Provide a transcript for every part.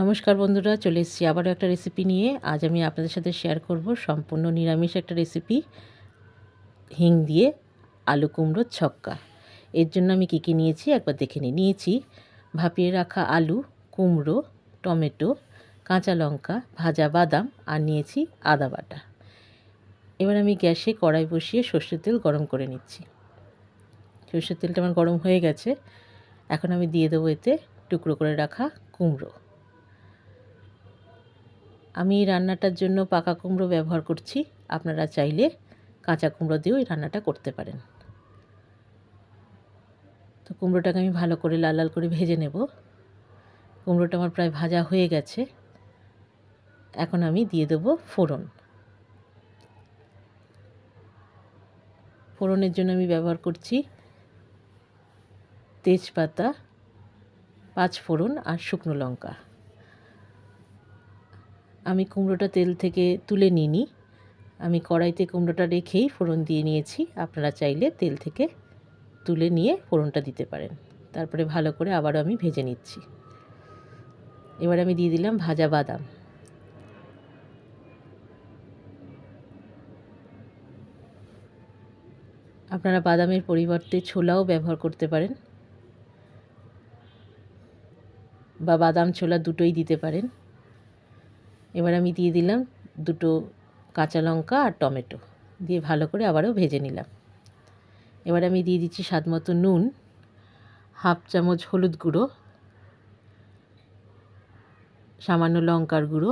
নমস্কার বন্ধুরা, চলে এসেছি আবারও একটা রেসিপি নিয়ে। আজ আমি আপনাদের সাথে শেয়ার করব সম্পূর্ণ নিরামিষ একটা রেসিপি হিং দিয়ে আলু কুমড়োর ছক্কা। এর জন্য আমি কী কী নিয়েছি একবার দেখে নিই। নিয়েছি ভাপিয়ে রাখা আলু, কুমড়ো, টমেটো, কাঁচা লঙ্কা, ভাজা বাদাম আর নিয়েছি আদা বাটা। এবার আমি গ্যাসে কড়াই বসিয়ে সর্ষের তেল গরম করে নিচ্ছি। সর্ষের তেলটা আমার গরম হয়ে গেছে। এখন আমি দিয়ে দেবো এতে টুকরো করে রাখা কুমড়ো। আমি এই রান্নাটার জন্য পাকা কুমড়ো ব্যবহার করছি। আপনারা চাইলে কাঁচা কুমড়ো দিয়েও এই রান্নাটা করতে পারেন। তো কুমড়োটাকে আমি ভালো করে লাল লাল করে ভেজে নেব। কুমড়োটা আমার প্রায় ভাজা হয়ে গেছে। এখন আমি দিয়ে দেবো ফোড়ন। ফোড়নের জন্য আমি ব্যবহার করছি তেজপাতা, পাঁচ ফোড়ন আর শুকনো লঙ্কা। আমি কুমড়োটা তেল থেকে তুলে নিইনি। আমি কড়াইতে কুমড়োটা রেখেই ফোড়ন দিয়ে নিয়েছি। আপনারা চাইলে তেল থেকে তুলে নিয়ে ফোড়নটা দিতে পারেন। তারপরে ভালো করে আবারও আমি ভেজে নিচ্ছি। এবার আমি দিয়ে দিলাম ভাজা বাদাম। আপনারা বাদামের পরিবর্তে ছোলাও ব্যবহার করতে পারেন। বা বাদাম ছোলা দুটোই দিতে পারেন। এবার আমি দিয়ে দিলাম দুটো কাঁচা লঙ্কা আর টমেটো। দিয়ে ভালো করে আবারও ভেজে নিলাম। এবার আমি দিয়ে দিচ্ছি স্বাদ মতো নুন, হাফ চামচ হলুদ গুঁড়ো, সামান্য লঙ্কার গুঁড়ো,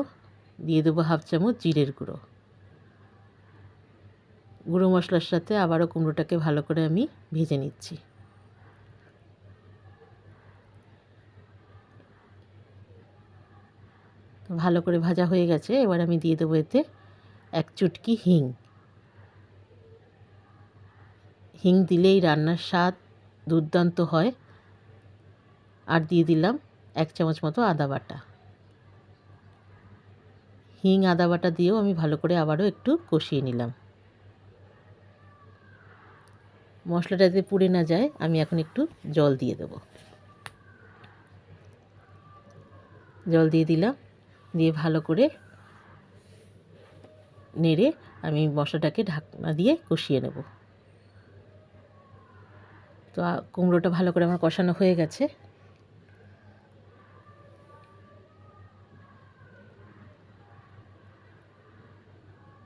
দিয়ে দেবো হাফ চামচ জিরের গুঁড়ো। গুঁড়ো মশলার সাথে আবারও কুমড়োটাকে ভালো করে আমি ভেজে নিচ্ছি। ভালো করে ভাজা হয়ে গেছে, এবার আমি দিয়ে দেবো এতে এক চুটকি হিং। হিং দিলেই রান্নার স্বাদ দুর্দান্ত হয়। আর দিয়ে দিলাম এক চামচ মতো আদা বাটা। হিং, আদা বাটা দিয়েও আমি ভালো করে আবারও একটু কষিয়ে নিলাম। মশলাটা যাতে পুড়ে না যায়, আমি এখন একটু জল দিয়ে দেবো। জল দিয়ে দিলাম। দিয়ে ভালো করে নেড়ে আমি মশলাটাকে ঢাকনা দিয়ে কষিয়ে নেব। তো কুমড়োটা ভালো করে আমার কষানো হয়ে গেছে।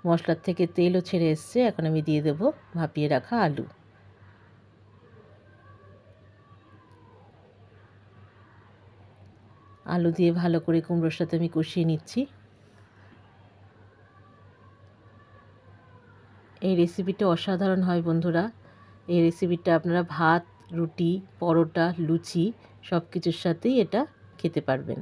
মশলার থেকে তেলও ছেড়ে এসছে, এখন আমি দিয়ে দেব ভাপিয়ে রাখা আলু। আলু দিয়ে ভালো করে কুমড়োর সাথে আমি কষিয়ে নিচ্ছি। এই রেসিপিটা অসাধারণ হয় বন্ধুরা। এই রেসিপিটা আপনারা ভাত, রুটি, পরোটা, লুচি সব কিছুর সাথেই এটা খেতে পারবেন।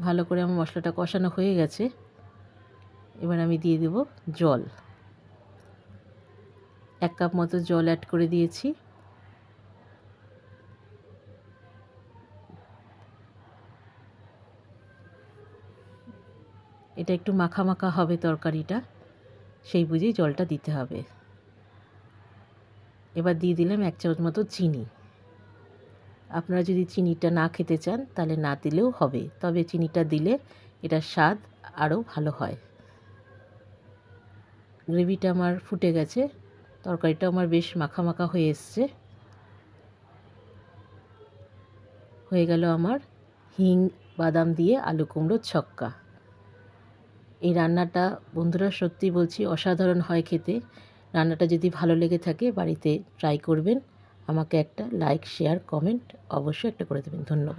ভালো করে আমার মশলাটা কষানো হয়ে গেছে। এবার আমি দিয়ে দেব জল। এক কাপ মতো জল অ্যাড করে দিয়েছি। এটা একটু মাখা মাখা হবে তরকারিটা। সেই বুঝেই জলটা দিতে হবে। এবার দিয়ে দিলাম এক চামচ মতো চিনি। আপনারা যদি চিনিটা না খেতে চান, তাহলে না দিলেও হবে। তবে চিনিটা দিলে এটার স্বাদ আরও ভালো হয়। গ্রেভিটা আমার ফুটে গেছে। তরকারিটা আমার বেশ মাখা মাখা হয়ে এসছে। হয়ে গেল আমার হিং, বাদাম দিয়ে আলু কুমড়োর ছক্কা। এই রান্নাটা বন্ধুরা সত্যি বলছি অসাধারণ হয় খেতে। রান্নাটা যদি ভালো লেগে থাকে বাড়িতে ট্রাই করবেন। আমাকে একটা লাইক শেয়ার কমেন্ট অবশ্যই একটা করে দেবেন। ধন্যবাদ।